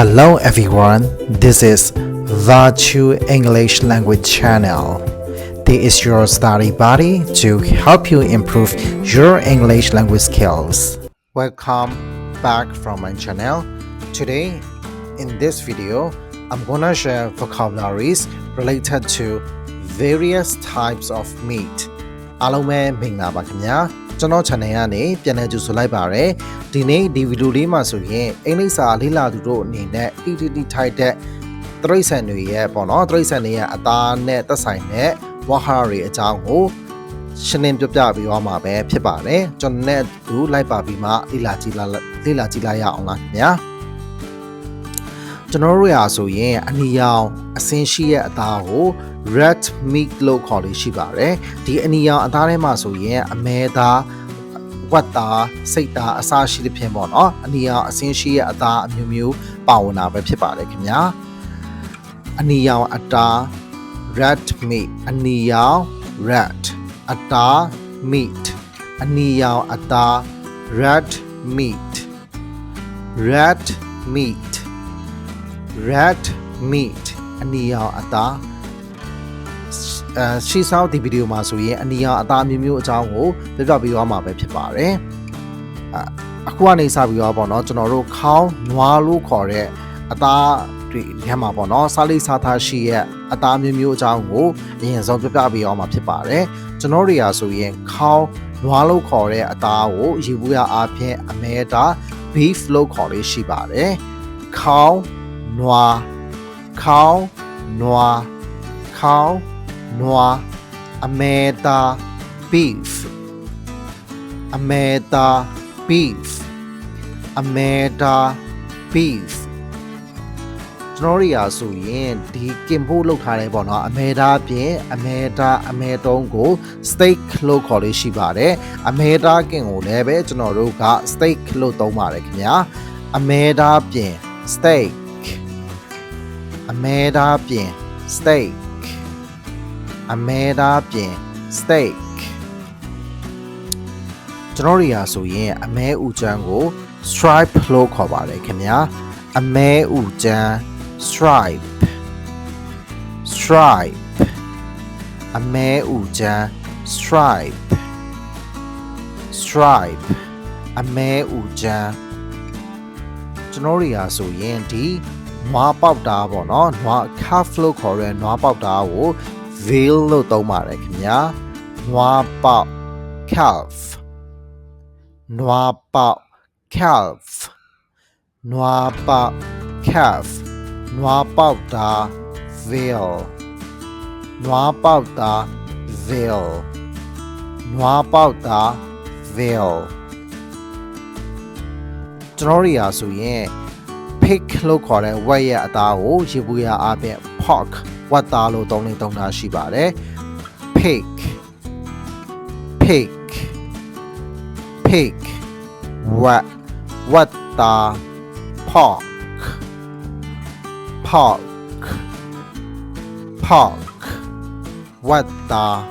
Hello everyone, this is Virtue English Language Channel. This is your study buddy to help you improve your English language skills. Welcome back from my channel. Today, in this video, I'm gonna share vocabularies related to various types of meat. အားလုံးပဲမင်္ဂလာပါခင်ဗျာ ကျွန်တော် channel ကနေပြန်လည်ကြိုဆိုလိုက်ပါရယ်ဒီနေ့ဒီဗီဒီယိုလေးမှာဆိုရင်အင်္ဂလိပ်စာလေးလာသူတို့အနေနဲ့ TTT ထိုက်တဲ့တရိတ်ဆန်တွေရဲ့ပေါ့နော်တရိတ်ဆန်တွေရဲ့အသားနဲ့သက်ဆိုင်တဲ့ဝါဟာရတွေအကြောင်းကိုရှင်းလင်းပြပြပေးသွားမှာပဲဖြစ်ပါတယ်ကျွန်တော်နဲ့သူလိုက်ပါပြီးမှလေ့လာကြည့်လာလေ့လာကြည့်လိုက်ရအောင်လားခင်ဗျာ ကျွန်တော်တို့ရာဆိုရင်အနီရောင်အစင်းရှိရဲ့အသားကို red meat လို့ခေါ်လို့ရှိပါတယ်ဒီအနီရောင်အသားထဲမှာဆိုရင်အမဲသားဝတ်သားစိတ်သားအစားရှိတဲ့ဖြစ်ပေါ့နော်အနီရောင်အစင်းရှိရဲ့အသားအမျိုးမျိုးပါဝင်တာပဲဖြစ်ပါတယ်ခင်ဗျာအနီရောင်အသား red meat အနီရောင် red အသား meat အနီရောင်အသား red meat red meat red meat အနီရောင်အသားအဲရှီဆောက်ဒီဗီဒီယိုမှာဆိုရင်အနီရောင်အသားမျိုးမျိုးအကြောင်းကိုပြပြပေးသွားမှာပဲဖြစ်ပါတယ်အအခုကနေစပြီးတော့ပေါ့နော်ကျွန်တော်တို့ခေါင်းနွားလို့ခေါ်တဲ့အသားတွေညမှာပေါ့နော်စားလိစားသားရှိရဲ့အသားမျိုးမျိုးအကြောင်းကိုအရင်ဆုံးပြပြပေးအောင်မှာဖြစ်ပါတယ်ကျွန်တော်တွေကဆိုရင်ခေါင်းနွားလို့ခေါ်တဲ့အသားကိုရေဘူးရအားဖြင့်အမဲတာ beef လို့ခေါ်လေးရှိပါတယ်ခေါင်း နွားခေါင်းနွားခေါင်းနွားအမဲတာ beef အမဲတာ beef အမဲတာ beef ကျွန်တော်တို့ရာဆိုရင်ဒီကင်ဖို့လောက်ထားတယ်ပေါ့နော်အမဲသားပြင်အမဲသားအမဲတုံးကို steak လို့ခေါ်လေးရှိပါတယ်အမဲသားကင်ကိုလည်းပဲကျွန်တော်တို့က steak လို့သုံးပါတယ်ခင်ဗျာအမဲသားပြင် steak အမဲသားပြင် steak အမဲသားပြင် steak ကျွန်တော်တို့ရာဆိုရင်အမဲဥချမ်းကို stripe လို့ခေါ်ပါတယ်ခင်ဗျာအမဲဥချမ်း stripe stripe အမဲဥချမ်း stripe stripe အမဲဥချမ်းကျွန်တော်တို့ရာဆိုရင်ဒီ နွားပေါက်တာပေါ့နော်နွား calf လို့ခေါ်တဲ့နွားပေါက်တာကို veal လို့သုံးပါတယ်ခင်ဗျာနွားပေါက် calf နွားပေါက် calf နွားပေါက် calf နွားပေါက်တာ veal နွားပေါက်တာ veal နွားပေါက်တာ veal ကျွန်တော်တို့ရာဆိုရင် pig လို့ခေါ်တဲ့ဝက်ရဲ့အသားကိုရေပူရအားဖြင့် pork ဝက်သားလို့သုံးလေးသုံးတာရှိပါတယ် pig pig pig ဝက်ဝက်သား pork pork pork ဝက်သား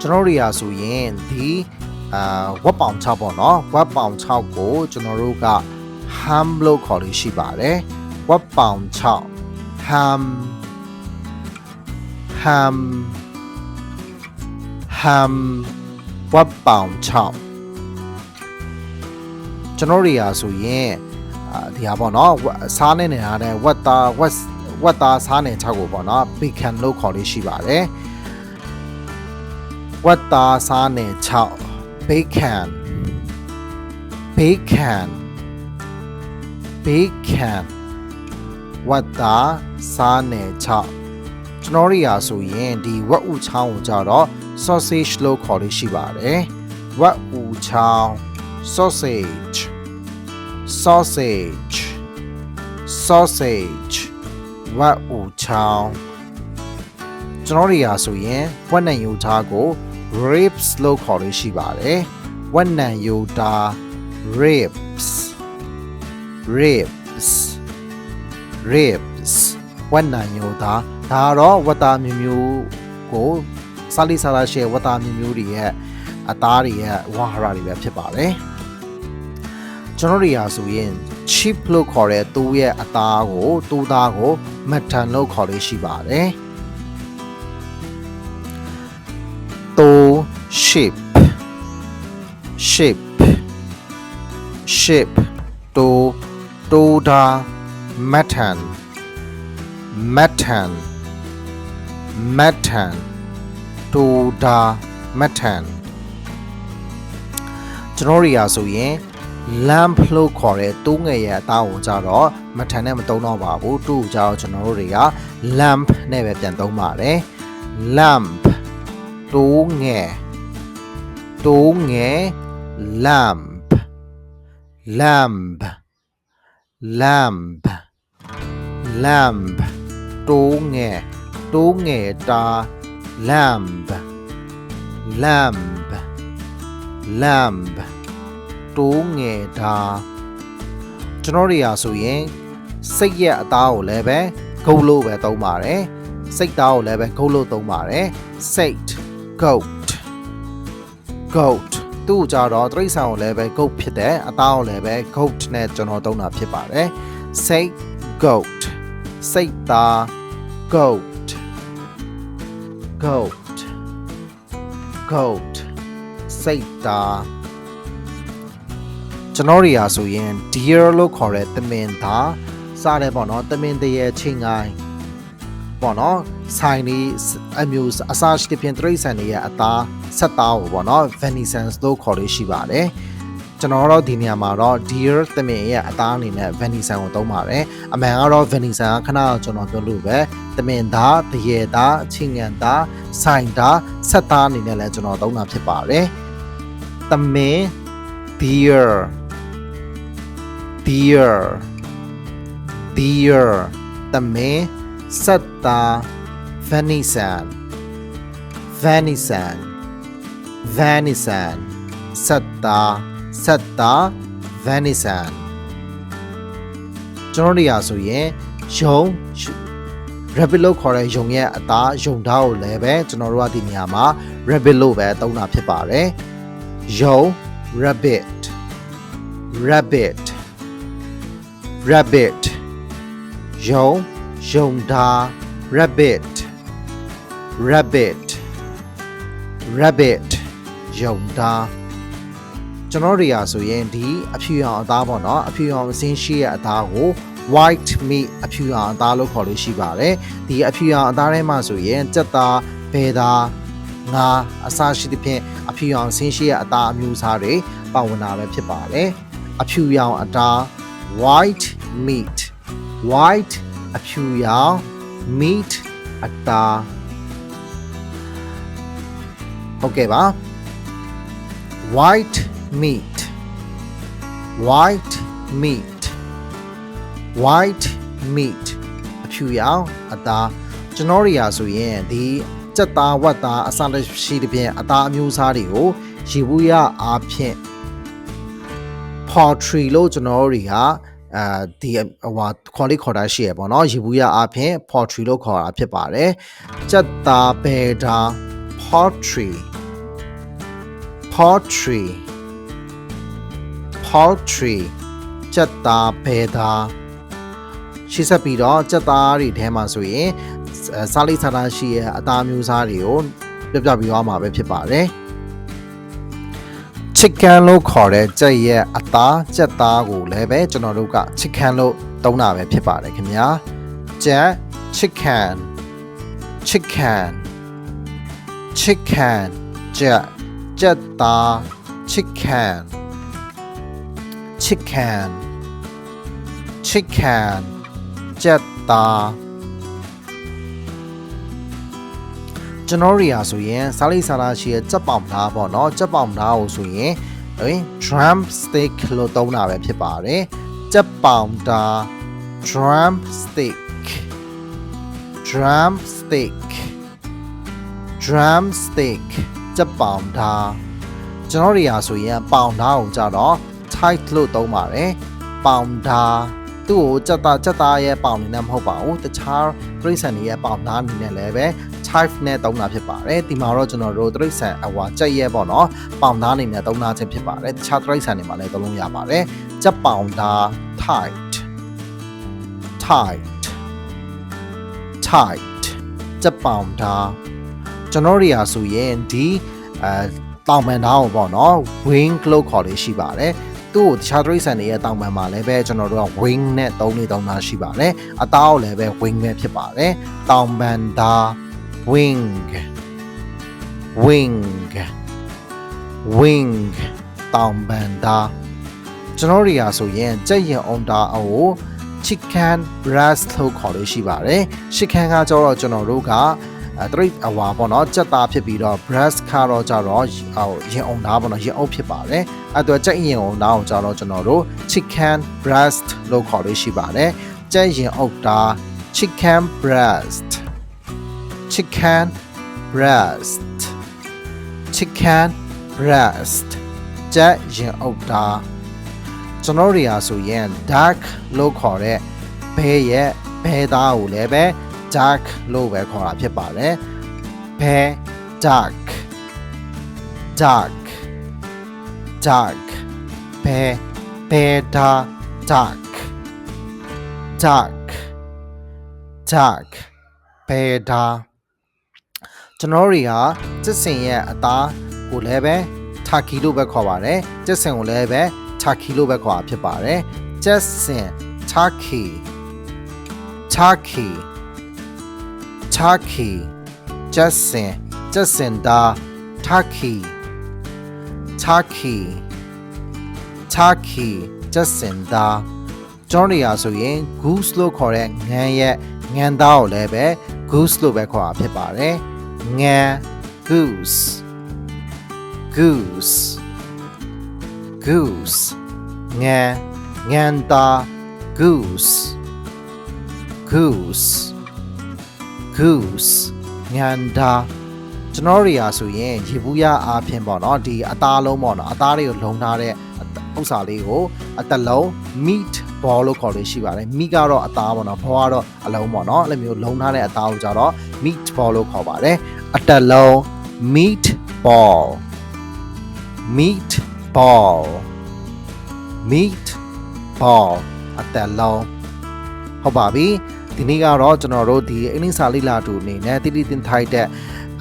ကျွန်တော်တို့ရာဆိုရင်ဒီအာဝက်ပေါင်6ပေါ့နော်ဝက်ပေါင်6ကိုကျွန်တော်တို့က ham လို့ခေါ်လို့ရှိပါတယ်ဝက်ပေါင်6 ham ham ham ဝက်ပေါင်6ကျွန်တော်တို့ရာဆိုရင်အာဒီဟာပေါ့နော်ဝက်စားနေနေရတဲ့ဝက်သားဝက်ဝက်သားစားနေ6ကိုပေါ့နော် bacon လို့ခေါ်လို့ရှိပါတယ်ဝက်သားစားနေ6 bacon bacon bacon ဝတ်သားစားနယ်6ကျွန်တော်တို့ရာဆိုရင်ဒီဝက်ဥချောင်းကိုကြတော့ sausage လို့ခေါ်လို့ရှိပါတယ်ဝက်ဥချောင်း sausage sausage sausage ဝက်ဥချောင်းကျွန်တော်တို့ရာဆိုရင်ဝက်နံယိုသားကို ribs လို့ခေါ်လို့ရှိပါတယ်ဝက်နံယိုသား ribs ribs ribs ဝက်နံယိုသားဒါကတော့ဝက်သားမျိုးမျိုးကိုစားလိစားလာရှယ်ဝက်သားမျိုးမျိုးတွေရဲ့အသားတွေရဲ့ဝါဟာရတွေပဲဖြစ်ပါတယ်ကျွန်တော်တို့ရာဆိုရင် cheap လို့ခေါ်တဲ့သူ့ရဲ့အသားကိုသူ့သားကို mutton လို့ခေါ်လေးရှိပါတယ်တို sheep sheep sheep တို တိုဒါ mutton mutton mutton တိုဒါ mutton ကျွန်တော်တွေကဆိုရင် lamp လို့ခေါ်တဲ့တိုးငယ်ရဲ့အသားကိုကြတော့မထန်နဲ့မတုံးတော့ပါဘူးသူ့ကိုကြတော့ကျွန်တော်တို့တွေက lamp နဲ့ပဲပြန်သုံးပါတယ် lamp တိုးငယ်တိုးငယ် lamp lamp lamp lamp တိုးငယ်တိုးငယ်တာ lamp lamp lamp တိုးငယ်တာကျွန်တော်တွေရာဆိုရင်စိတ်ရဲ့အသားကိုလည်းပဲဂုတ်လို့ပဲသုံးပါတယ်စိတ်သားကိုလည်းပဲဂုတ်လို့သုံးပါတယ်စိတ် goat goat သူ့ကြတော့တိရစ္ဆာန်ကိုလည်းပဲ goat ဖြစ်တယ်အသားကိုလည်းပဲ goat နဲ့ကျွန်တော်သုံးတာဖြစ်ပါတယ်စိတ် goat စိတ်သား goat goat goat စိတ်သားကျွန်တော်တွေရာဆိုရင် deer လို့ခေါ်တဲ့သမင်သားစားတယ်ပေါ့နော်သမင်တရဲ့ချင်းငိုင်း ပေါ့နော်ဆိုင်ဒီအမျိုးအစားရှိတဲ့ပြင်တရိတ်ဆန်တွေရဲ့အသားဆက်သားကိုပေါ့နော် venison လို့ခေါ်လို့ရှိပါတယ်ကျွန်တော်တို့ဒီနေရာမှာတော့ deer သမင်ရဲ့အသားအနေနဲ့ venison ကိုသုံးပါတယ်အမှန်ကတော့ venison ကခဏကျွန်တော်ပြောလို့ပဲသမင်သားတရေသားချင်းငံသားဆိုင်သားဆက်သားအနေနဲ့လည်းကျွန်တော်သုံးတာဖြစ်ပါတယ်သမင် deer deer deer သမင် ဆက်တာ venison venison venison ဆက်တာဆက်တာ venison ကျွန်တော်တို့ရာဆိုရင်ယုံ rabbit လို့ခေါ်တဲ့ယုံရဲ့အသားယုံသားကိုလည်းပဲကျွန်တော်တို့ကဒီနေရာမှာ rabbit လို့ပဲသုံးတာဖြစ်ပါတယ်ယုံ rabbit rabbit rabbit ယုံ ယုံတာ rabbit rabbit rabbit ယုံတာကျွန်တော်တွေရာဆိုရင်ဒီအဖြူရောင်အသားပေါ့နော်အဖြူရောင်အစင်းရှိရဲ့အသားကို white meat အဖြူရောင်အသားလို့ခေါ်လို့ရှိပါတယ်ဒီအဖြူရောင်အသားထဲမှာဆိုရင်ကြက်သားဘဲသားငါအစရှိသဖြင့်အဖြူရောင်ဆင်းရှိရဲ့အသားအမျိုးအစားတွေပါဝင်တာပဲဖြစ်ပါတယ်အဖြူရောင်အသား white meat white အဖြူရောင် meat အသားဟုတ်ကဲ့ပါ white meat white meat white meat အဖြူရောင်အသားကျွန်တော်တွေရာဆိုရင်ဒီစက်သားဝက်သားအစတရှိတဲ့ပြင်အသားအမျိုးအစားတွေကိုရေဘူးရအားဖြင့် poultry လို့ကျွန်တော်တို့တွေက အဲဒီဟိုခေါ်လေးခေါ်တာရှိရပေါ့နော်ရေဘူးရအားဖြင့် poultry လို့ခေါ်တာဖြစ်ပါတယ်စက်သားဘဲတာ poultry poultry poultry စက်သားဘဲတာရှိဆက်ပြီးတော့စက်သားတွေထဲမှာဆိုရင်စားလိစားတာရှိရဲ့အသားမျိုးစားတွေကိုပြပြပြီးတော့မှာပဲဖြစ်ပါတယ် chicken လို့ခေါ်တဲ့ကြက်ရဲ့အသားကြက်သားကိုလည်းပဲကျွန်တော်တို့က chicken လို့သုံးတာပဲဖြစ်ပါတယ်ခင်ဗျာကြက် chicken chicken chicken ကြက်ကြက်သား chicken chicken chicken ကြက်သား ကျွန်တော်တို့ရာဆိုရင်စားလိစားလာရှိရဲ့ကြက်ပေါင်သားပေါ့နော်ကြက်ပေါင်သားကိုဆိုရင်ဟင် drum stick လို့သုံးတာပဲဖြစ်ပါတယ်ကြက်ပေါင်သား drum stick drum stick drum stick ကြက်ပေါင်သားကျွန်တော်တို့ရာဆိုရင်ပေါင်သားကိုကြတော့ tight လို့သုံးပါတယ်ပေါင်သားသူ့ကိုကြက်သားကြက်သားရဲ့ပေါင်နေနဲ့မဟုတ်ပါဘူးတခြားတိရစ္ဆာန်တွေရဲ့ပေါင်သားအနေနဲ့လည်းပဲ type နဲ့သုံးတာဖြစ်ပါတယ်ဒီမှာတော့ကျွန်တော်တို့တိရစ္ဆာန်အဝါကြက်ရဲပေါ့နော်ပေါင်သားအနေနဲ့သုံးတာခြင်းဖြစ်ပါတယ်တခြားတိရစ္ဆာန်တွေမှာလည်းသုံးလို့ရပါတယ်ကြက်ပေါင်သား tight tight tight စက်ပေါင်ဓာတ်ကျွန်တော်တို့ရာဆိုရင်ဒီအဲတောင်ပန်ဓာတ်ကိုပေါ့နော် wing လို့ခေါ်လေးရှိပါတယ်သူ့ကိုတခြားတရိษံတွေရဲ့တောင်ပန်မှာလည်းပဲကျွန်တော်တို့က wing နဲ့သုံးနေသုံးတာရှိပါတယ်အသားကိုလည်းပဲ wing ပဲဖြစ်ပါတယ်တောင်ပန်ဓာတ် wing wing wing တောင်ပန်ဓာတ်ကျွန်တော်တို့ရာဆိုရင်ကြက်ရင်အောင်တာအကို chicken breast လို့ခေါ်လို့ရှိပါတယ် chicken ကကြတော့ကျွန်တော်တို့ကအဲတရိတ်အဝါပေါ့နော်ကြက်သားဖြစ်ပြီးတော့ breast ကတော့ကြတော့ဟိုရင်အောင်သားပေါ့နော်ရင်အုပ်ဖြစ်ပါတယ်အဲတော့ကြက်ရင်အောင်သားကိုကြတော့ကျွန်တော်တို့ chicken breast လို့ခေါ်လို့ရှိပါတယ်ကြက်ရင်အုပ်သား chicken breast chicken breast chicken breast ကြက်ရင်အုပ်သားကျွန်တော်တို့ရာဆိုရင် duck လို့ခေါ်တဲ့ဘဲရဲ့ဘဲသားကိုလည်းပဲ duck လို့ပဲခေါ်တာဖြစ်ပါတယ်ဘဲ duck duck duck ဘဲဘဲဒါ duck duck duck ဘဲဒါ ကျွန်တော်တွေကကျစ်စင်ရဲ့အသားကိုလည်းပဲ turkey လို့ပဲခေါ်ပါတယ်ကျစ်စင်ကိုလည်းပဲ turkey လို့ပဲခေါ်တာဖြစ်ပါတယ်ကျစ်စင် turkey turkey turkey ကျစ်စင်ကျစ်စင်ဒါ turkey turkey turkey ကျစ်စင်ဒါကျွန်တော်တွေရာဆိုရင် goose လို့ခေါ်တဲ့ငန်းရဲ့ငန်းသားကိုလည်းပဲ goose လို့ပဲခေါ်တာဖြစ်ပါတယ် ငန်း goose goose goose ငန်းငန်းသား goose goose goose ငန်းသားကျွန်တော်တွေရာဆိုရင်ရေဘူးရအားဖြင့်ပေါ့နော်ဒီအသားလုံးပေါ့နော်အသားတွေကိုလုံထားတဲ့ဥစ္စာလေးကိုအသက်လုံး meat ball လို့ခေါ်လို့ရှိပါတယ် meat ကတော့အသားပေါ့နော် ball ကတော့အလုံးပေါ့နော်အဲ့လိုမျိုးလုံထားတဲ့အသားကိုကြတော့ meat ball လို့ခေါ်ပါတယ် အသက်လုံး meat ball meat ball meat ball အသက်လုံးဟုတ်ပါပြီဒီနေ့ကတော့ကျွန်တော်တို့ဒီအင်္ဂလိပ်စာလေ့လာတူအနေနဲ့တိတိတင်ထိုက်တဲ့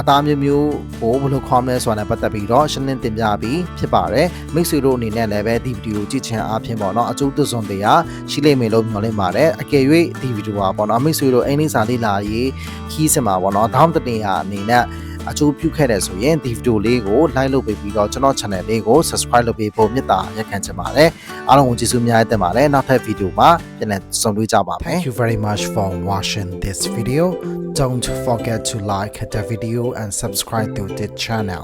အသားမျိုးမျိုးကိုဘယ်လိုခေါ်မလဲဆိုတာနဲ့ပတ်သက်ပြီးတော့ရှင်းလင်းတင်ပြပြီးဖြစ်ပါတယ်မိတ်ဆွေတို့အနေနဲ့လည်းပဲဒီဗီဒီယိုကြည့်ချင်အားဖြင့်ပေါ့နော်အကျိုးသွစွန်တရားရှိလိမ့်မယ်လို့မျှော်လင့်ပါတယ်အကယ်၍ဒီဗီဒီယိုပါပေါ့နော်မိတ်ဆွေတို့အင်္ဂလိပ်စာလေ့လာရေးခီးစင်မှာပေါ့နော်ဒေါင်းတတင်ဟာအနေနဲ့ အကျိုးပြုခဲ့တယ်ဆိုရင်ဒီဗီဒီယိုလေးကို like လုပ်ပေးပြီးတော့ကျွန်တော် channel လေးကို subscribe လုပ်ပေးဖို့မေတ္တာရက်ခံချင်ပါတယ်အားလုံးကိုကျေးဇူးအများကြီးတင်ပါတယ်နောက်ထပ်ဗီဒီယိုမှာပြန်လည်ဆုံတွေ့ကြပါမယ် Thank you very much for watching this video don't forget to like the video and subscribe to the channel